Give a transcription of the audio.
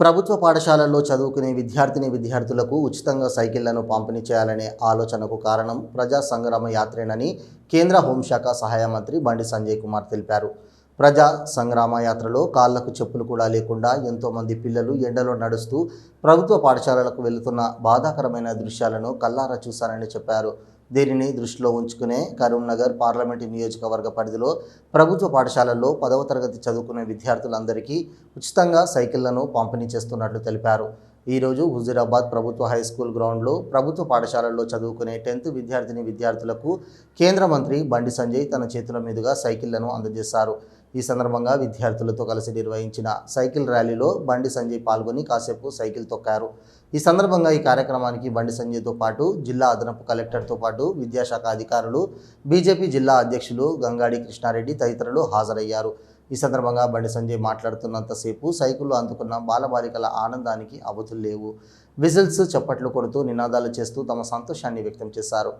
ప్రభుత్వ పాఠశాలల్లో చదువుకునే విద్యార్థిని విద్యార్థులకు ఉచితంగా సైకిళ్ళను పంపిణీ చేయాలనే ఆలోచనకు కారణం ప్రజా సంగ్రామ యాత్రేనని కేంద్ర హోంశాఖ సహాయ మంత్రి బండి సంజయ్ కుమార్ తెలిపారు. ప్రజా సంగ్రామ యాత్రలో కాళ్ళకు చెప్పులు కూడా లేకుండా ఎంతోమంది పిల్లలు ఎండలో నడుస్తూ ప్రభుత్వ పాఠశాలలకు వెళుతున్న బాధాకరమైన దృశ్యాలను కల్లారా చూశారని చెప్పారు. దీనిని దృష్టిలో ఉంచుకునే కరీంనగర్ పార్లమెంటు నియోజకవర్గ పరిధిలో ప్రభుత్వ పాఠశాలల్లో పదవ తరగతి చదువుకునే విద్యార్థులందరికీ ఉచితంగా సైకిళ్ళను పంపిణీ చేస్తున్నట్లు తెలిపారు. ఈరోజు హుజూరాబాద్ ప్రభుత్వ హై స్కూల్ గ్రౌండ్లో ప్రభుత్వ పాఠశాలల్లో చదువుకునే టెన్త్ విద్యార్థిని విద్యార్థులకు కేంద్ర మంత్రి బండి సంజయ్ తన చేతుల మీదుగా సైకిళ్ళను అందజేశారు. ఈ సందర్భంగా విద్యార్థులతో కలిసి నిర్వహించిన సైకిల్ ర్యాలీలో బండి సంజయ్ పాల్గొని కాసేపు సైకిల్ తొక్కారు. ఈ సందర్భంగా ఈ కార్యక్రమానికి బండి సంజయ్తో పాటు జిల్లా అదనపు కలెక్టర్తో పాటు విద్యాశాఖ అధికారులు బీజేపీ జిల్లా అధ్యక్షులు గంగాడి కృష్ణారెడ్డి తదితరులు హాజరయ్యారు. ఈ సందర్భంగా బండి సంజయ్ మాట్లాడుతున్నంతసేపు సైకిల్లో అందుకున్న బాలబాలికల ఆనందానికి అవధులు లేవు. విజిల్స్ చప్పట్లు కొడుతూ నినాదాలు చేస్తూ తమ సంతోషాన్ని వ్యక్తం చేశారు.